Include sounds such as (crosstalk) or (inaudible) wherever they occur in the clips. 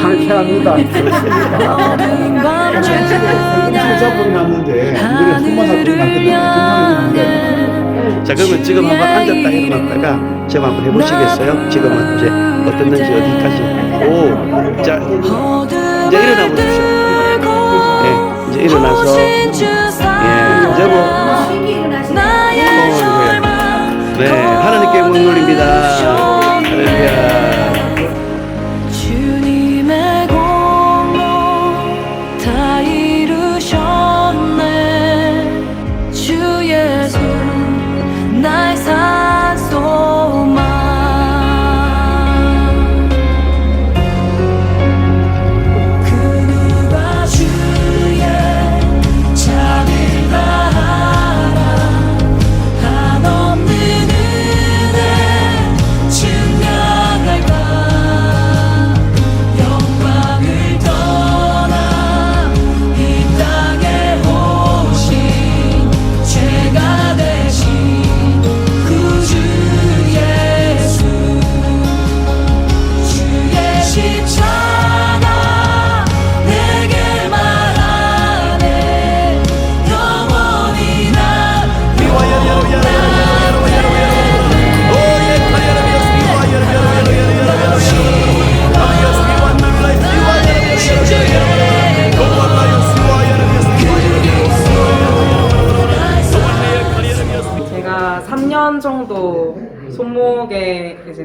상쾌합니다. 났는데 이번에 자 그러면 지금 한번 앉았다 일어났다가 지금 한번 해보시겠어요? 지금은 이제 어땠는지 어디까지? 오 자 이제 일어나 보십시오. 예 이제 일어나서. 예 이제 뭐. 어, 네 하나님께 문 올립니다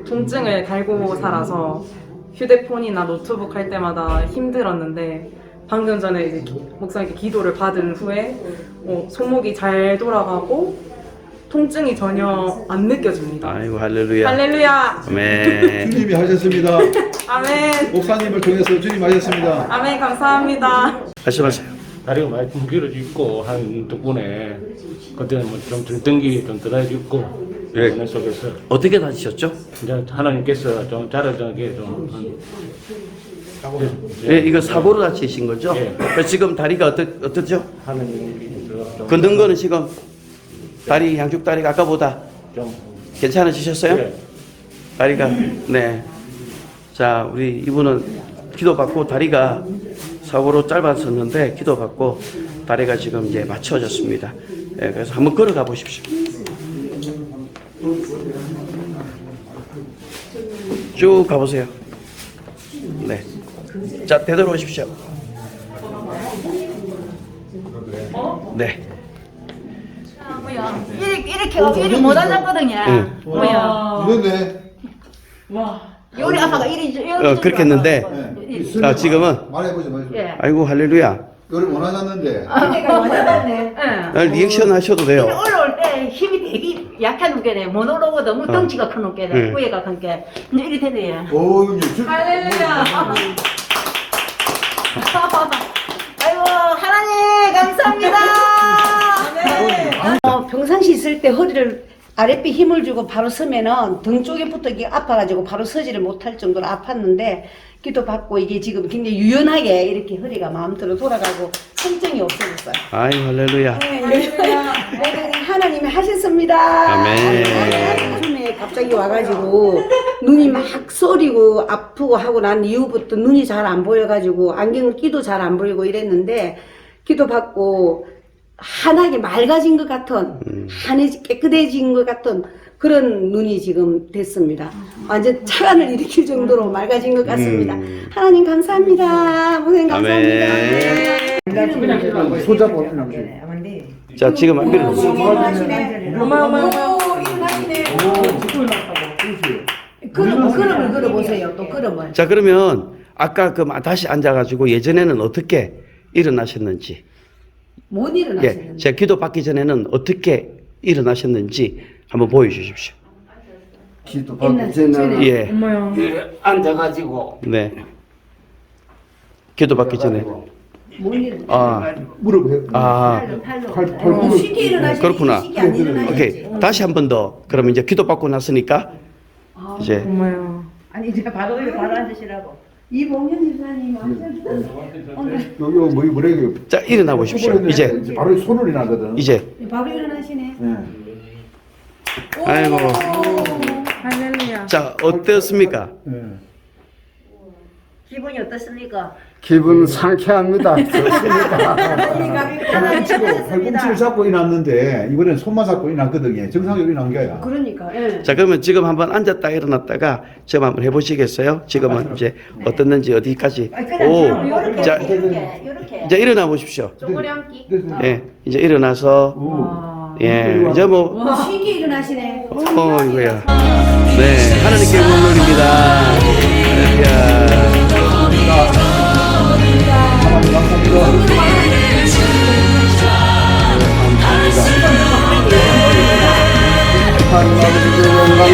통증을 달고 살아서 휴대폰이나 노트북 할 때마다 힘들었는데 방금 전에 이제 기- 목사님께 기도를 받은 후에 어, 손목이 잘 돌아가고 통증이 전혀 안 느껴집니다. 아이고 할렐루야 할렐루야! 아멘 (laughs) 주님이 하셨습니다. 아멘! 목사님을 통해서 주님 하셨습니다. 아멘 감사합니다. 말씀하세요 다리가 많이 뭉개져 있고 한 덕분에 그때는 뭐좀 들등기 좀 들어져 있고 예. 은혜 속에서 어떻게 다치셨죠? 이제 하나님께서 좀 자라자게 좀 한- 예, 이거 사고로 다치신 거죠? 예. 그래서 지금 다리가 어떠, 어떻죠? 하나님께서 좀, 걷는 거는 지금 다리 양쪽 다리가 아까보다 좀 괜찮아지셨어요? 예. 다리가 네. 자, 우리 이분은 기도받고 다리가 사고로 짧았었는데 기도받고 다리가 지금 이제 맞춰졌습니다. 예, 그래서 한번 걸어가 보십시오. 쭉 가보세요. 네. 자, 되돌아오십시오. 네. 뭐야 이렇게 이렇게 못 앉았거든요. 응. 뭐야 이런데 우리 아빠가 여기 어, 그렇게 했는데, 자, 지금은 말해보지 말죠. 예. 아이고 할렐루야. 요리 못 하셨는데 내가 못 앉았네. 응. 아, 리액션 하셔도 돼요. 올라올 때 약한 못 올라오고 너무 덩치가 큰 놈께네 네. 후회가 큰게 이제 이리 되네. 오 이제 주- 할렐루야! (laughs) 아이고 하나님 감사합니다. 어, 평상시 있을 때 허리를 아랫배 힘을 주고 바로 서면은 등 쪽에 부터 이게 아파가지고 바로 서지를 못할 정도로 아팠는데 기도 받고 이게 지금 굉장히 유연하게 이렇게 허리가 마음대로 돌아가고 통증이 없어졌어요. 아이 할렐루야. 네, 하나님이 하셨습니다. 아멘. 처음에 갑자기 와가지고 눈이 막 쏘리고 아프고 하고 난 이후부터 눈이 잘 안 보여가지고 안경을 끼도 잘 안 보이고 이랬는데 기도 받고 환하게 맑아진 것 같은 환해 깨끗해진 것 같은 그런 눈이 지금 됐습니다. 완전 차관을 일으킬 정도로 맑아진 것 같습니다. 음. 하나님 감사합니다. 고생 감사합니다. 아멘. 소잡고 자 지금 걸어보세요. 또 걸음을. 자 그러면 아까 그 다시 앉아가지고 예전에는 어떻게 일어나셨는지, 못 예, 일어나시는. 제가 기도 받기 전에는 어떻게 일어나셨는지 한번 보여주십시오. 기도 받기 전에는 예, 앉아가지고 네. 기도 받기 전에. 못 일어나. 아, 무릎 해. 아, 팔로. 팔, 팔 무릎. 쉽게 일어나시는 그렇구나. 쉽게 안 일어나시지. 오케이. 다시 한 번 더. 그러면 이제 기도 받고 났으니까 이제 어머요. 아니 이제 바로 바로 앉으시라고. 이봉현 집사님 여기 뭐 뭐래 자 일어나 보십시오. 이제 바로 손을 나거든. 이제 바로 일어나시네. 예. 아이고. 할렐루야. 자 어떻습니까? 예. 기분이 어떻습니까? 기분 상쾌합니다. (laughs) 좋습니다. 팔꿈치를 잡고 일어났는데 이번엔 손만 잡고 일어났거든요. 정상적으로 일어난 거야. 그러니까 예. 자 그러면 지금 한번 앉았다 일어났다가 지금 한번 해보시겠어요? 지금은 이제 어떻는지 어디까지 오, 자 이렇게 이렇게 이제 일어나 보십시오. 쪼그리 앉기. 예, 이제 일어나서 오. 예, 이제 뭐 쉽게 일어나시네. 어, 이거야. 네, 하나님께 돌립니다. 할렐루야. 감사합니다.